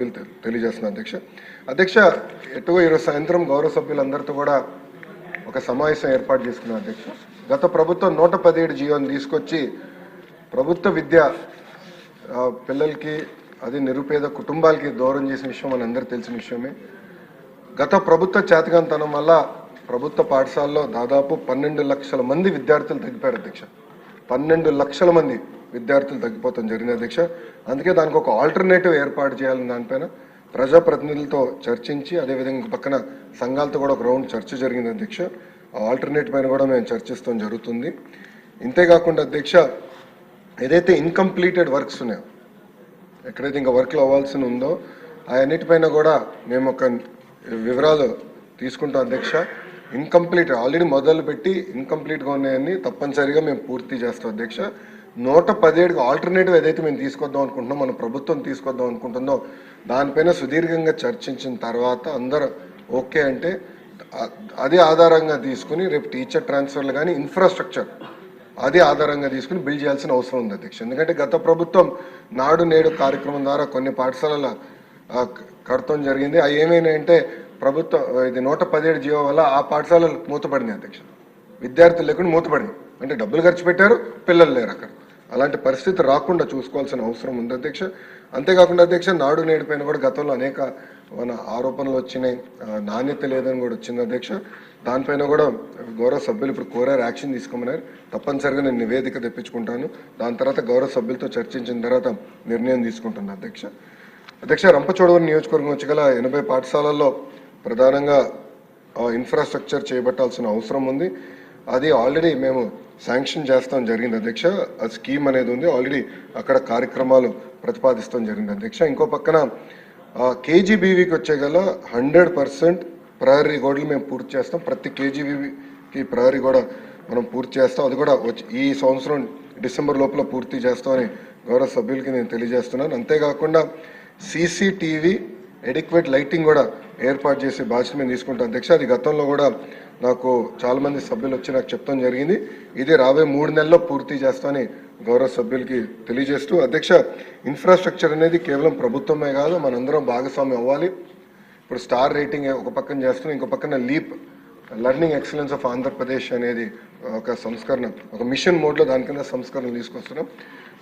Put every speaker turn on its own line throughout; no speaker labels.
తెలియజేస్తున్న తెలియజేస్తున్నా అధ్యక్ష. అధ్యక్ష ఎటువో ఈరోజు సాయంత్రం గౌరవ సభ్యులందరితో కూడా ఒక సమావేశం ఏర్పాటు చేసుకున్న అధ్యక్ష. గత ప్రభుత్వం నూట పదిహేడు జీవోని తీసుకొచ్చి ప్రభుత్వ విద్య పిల్లలకి అది నిరుపేద కుటుంబాలకి దూరం చేసిన విషయం మనందరికీ తెలిసిన విషయమే. గత ప్రభుత్వ చేతకంతనం వల్ల ప్రభుత్వ పాఠశాలలో దాదాపు పన్నెండు లక్షల మంది విద్యార్థులు తగ్గిపోయారు అధ్యక్ష. పన్నెండు లక్షల మంది విద్యార్థులు తగ్గిపోతాం జరిగిన దీక్ష. అందుకే దానికి ఒక ఆల్టర్నేటివ్ ఏర్పాటు చేయాలని దానిపైన ప్రజాప్రతినిధులతో చర్చించి అదేవిధంగా పక్కన సంఘాలతో కూడా ఒక రౌండ్ చర్చ జరిగింది అధ్యక్ష ఆ ఆల్టర్నేట్ పైన కూడా మేము చర్చిస్తాం జరుగుతుంది. ఇంతేకాకుండా అధ్యక్ష ఏదైతే ఇన్కంప్లీటెడ్ వర్క్స్ ఉన్నాయో ఎక్కడైతే ఇంకా వర్క్లో అవ్వాల్సి ఉందో అవన్నిటిపైన కూడా మేము ఒక వివరాలు తీసుకుంటాం అధ్యక్ష ఇన్కంప్లీట్ ఆల్రెడీ మొదలుపెట్టి ఇన్కంప్లీట్గా ఉన్నాయని తప్పనిసరిగా మేము పూర్తి చేస్తాం అధ్యక్ష నూట పదిహేడుకి ఆల్టర్నేటివ్ ఏదైతే మేము తీసుకొద్దాం అనుకుంటున్నాం మన ప్రభుత్వం తీసుకొద్దాం అనుకుంటుందో దానిపైన సుదీర్ఘంగా చర్చించిన తర్వాత అందరూ ఓకే అంటే అదే ఆధారంగా తీసుకుని రేపు టీచర్ ట్రాన్స్ఫర్లు కానీ ఇన్ఫ్రాస్ట్రక్చర్ అదే ఆధారంగా తీసుకుని బిల్డ్ చేయాల్సిన అవసరం ఉంది అధ్యక్ష. ఎందుకంటే గత ప్రభుత్వం నాడు నేడు కార్యక్రమం ద్వారా కొన్ని పాఠశాలల కడతం జరిగింది. అవి ఏమైనాయంటే ప్రభుత్వం ఇది నూట పదిహేడు జీవో వల్ల ఆ పాఠశాలలు మూతపడింది అధ్యక్ష. విద్యార్థులు లేకుండా మూతపడింది అంటే డబ్బులు ఖర్చు పెట్టారు పిల్లలు లేరు అక్కడ. అలాంటి పరిస్థితి రాకుండా చూసుకోవాల్సిన అవసరం ఉంది అధ్యక్ష. అంతేకాకుండా అధ్యక్ష నాడు నేడు పైన కూడా గతంలో అనేక మన ఆరోపణలు వచ్చినాయి. నాణ్యత లేదని కూడా వచ్చింది అధ్యక్ష. దానిపైన కూడా గౌరవ సభ్యులు ఇప్పుడు కోరారు యాక్షన్ తీసుకోమన్నారు. తప్పనిసరిగా నేను నివేదిక తెప్పించుకుంటాను. దాని తర్వాత గౌరవ సభ్యులతో చర్చించిన తర్వాత నిర్ణయం తీసుకుంటున్నా అధ్యక్ష. అధ్యక్ష రంపచోడవరం నియోజకవర్గం వచ్చి గల ఎనభై పాఠశాలల్లో ప్రధానంగా ఇన్ఫ్రాస్ట్రక్చర్ చేపట్టాల్సిన అవసరం ఉంది. అది ఆల్రెడీ మేము శాంక్షన్ చేస్తాం జరిగింది అధ్యక్ష. ఆ స్కీమ్ అనేది ఉంది ఆల్రెడీ అక్కడ కార్యక్రమాలు ప్రతిపాదిస్తాం జరిగింది అధ్యక్ష. ఇంకో పక్కన కేజీబీవీకి వచ్చే గల హండ్రెడ్ పర్సెంట్ ప్రహరీ గోడలు మేము పూర్తి చేస్తాం. ప్రతి కేజీబీవీకి ప్రహరీ కూడా మనం పూర్తి చేస్తాం. అది కూడా వచ్చి ఈ సంవత్సరం డిసెంబర్ లోపల పూర్తి చేస్తామని గౌరవ సభ్యులకి నేను తెలియజేస్తున్నాను. అంతేకాకుండా సీసీటీవీ ఎడిక్వేట్ లైటింగ్ కూడా ఏర్పాటు చేసే బాధ్యత మేము తీసుకుంటాం. అధ్యక్ష అది గతంలో కూడా నాకు చాలామంది సభ్యులు వచ్చి నాకు చెప్తాం జరిగింది. ఇది రాబోయే మూడు నెలల్లో పూర్తి చేస్తామని గౌరవ సభ్యులకి తెలియజేస్తూ అధ్యక్ష ఇన్ఫ్రాస్ట్రక్చర్ అనేది కేవలం ప్రభుత్వమే కాదు మనందరం భాగస్వామ్యం అవ్వాలి. ఇప్పుడు స్టార్ రేటింగ్ ఒక పక్కన చేస్తున్నాం ఇంకో పక్కన leap learning excellence of Andhra Pradesh అనేది ఒక సంస్కరణ ఒక మిషన్ మోడ్లో దాని కింద సంస్కరణ తీసుకొస్తున్నాం.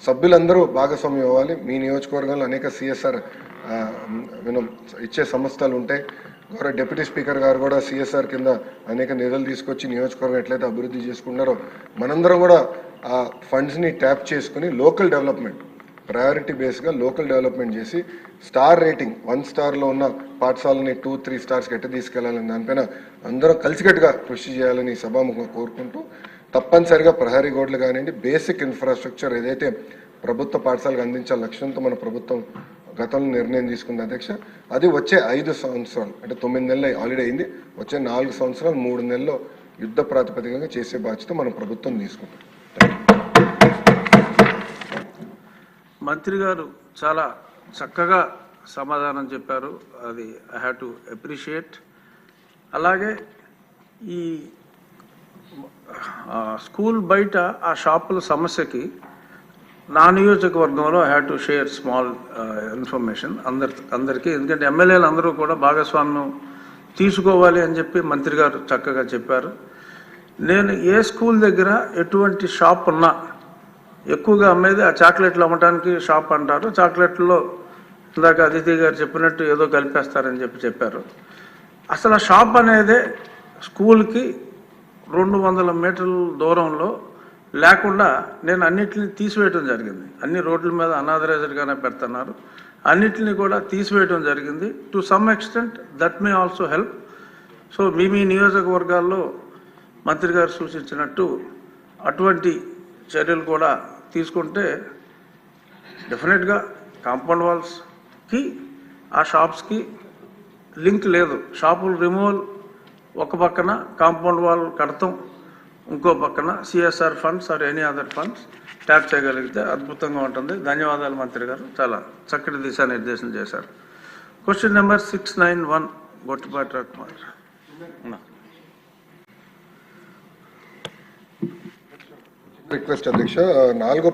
సభ్యులందరూ భాగస్వామ్యం అవ్వాలి. మీ నియోజకవర్గంలో అనేక సిఎస్ఆర్ ఇచ్చే సంస్థలు ఉంటాయి. గౌరవ డిప్యూటీ స్పీకర్ గారు కూడా సిఎస్ఆర్ కింద అనేక నిధులు తీసుకొచ్చి నియోజకవర్గం ఎట్లయితే అభివృద్ధి చేసుకున్నారో మనందరం కూడా ఆ ఫండ్స్ని ట్యాప్ చేసుకుని లోకల్ డెవలప్మెంట్ ప్రయారిటీ బేస్గా లోకల్ డెవలప్మెంట్ చేసి స్టార్ రేటింగ్ వన్ స్టార్లో ఉన్న పాఠశాలని టూ త్రీ స్టార్స్కి ఎట్ట తీసుకెళ్ళాలని దానిపైన అందరూ కలిసికట్టుగా కృషి చేయాలని సభాముఖంగా కోరుకుంటూ తప్పనిసరిగా ప్రహరీ గోడలు కానివ్వండి బేసిక్ ఇన్ఫ్రాస్ట్రక్చర్ ఏదైతే ప్రభుత్వ పాఠశాలకు అందించాల లక్ష్యంతో మన ప్రభుత్వం గతంలో నిర్ణయం తీసుకుంది అధ్యక్ష అది వచ్చే ఐదు సంవత్సరాలు అంటే తొమ్మిది నెలలు ఆల్రెడీ అయింది వచ్చే నాలుగు సంవత్సరాలు మూడు నెలల్లో యుద్ధ ప్రాతిపదికగా చేసే బాధ్యత మన ప్రభుత్వం తీసుకుంటుంది
మంత్రి గారు చాలా చక్కగా సమాధానం చెప్పారు. అది ఐ హ్యావ్ టు అప్రిషియేట్ అలాగే ఈ స్కూల్ బయట ఆ షాపుల సమస్యకి నా నియోజకవర్గంలో I have to share small information అందరి అందరికీ. ఎందుకంటే ఎమ్మెల్యేలు అందరూ కూడా భాగస్వామ్యం తీసుకోవాలి అని చెప్పి మంత్రి గారు చక్కగా చెప్పారు. నేను ఏ స్కూల్ దగ్గర ఎటువంటి షాప్ ఉన్నా ఎక్కువగా అమ్మేది ఆ చాక్లెట్లు అమ్మటానికి షాప్ అంటారు. చాక్లెట్లో ఇందాక అదితి గారు చెప్పినట్టు ఏదో కలిపేస్తారని చెప్పి చెప్పారు. అసలు ఆ షాప్ అనేదే స్కూల్కి రెండు వందల మీటర్ల దూరంలో లేకుండా నేను అన్నిటిని తీసివేయటం జరిగింది. అన్ని రోడ్ల మీద అనాథరైజ్డ్గానే పెడుతున్నారు. అన్నిటిని కూడా తీసివేయటం జరిగింది. To some extent that may also help. So మీ మీ నియోజకవర్గాల్లో మంత్రి గారు సూచించినట్టు అటువంటి చర్యలు కూడా తీసుకుంటే డెఫినెట్గా కాంపౌండ్ వాల్స్ కి ఆ షాప్స్కి లింక్ లేదు. షాపులు రిమూవల్ ఒక పక్కన కాంపౌండ్ వాల్ కడతాం ఇంకో పక్కన CSR funds or any other funds tap చేయగలిగితే అద్భుతంగా ఉంటుంది. ధన్యవాదాలు మంత్రి గారు. చాలా చక్కటి దిశానిర్దేశం చేశారు. Question number six nine one Gottipati Kumar
request అధ్యక్ష నాలుగో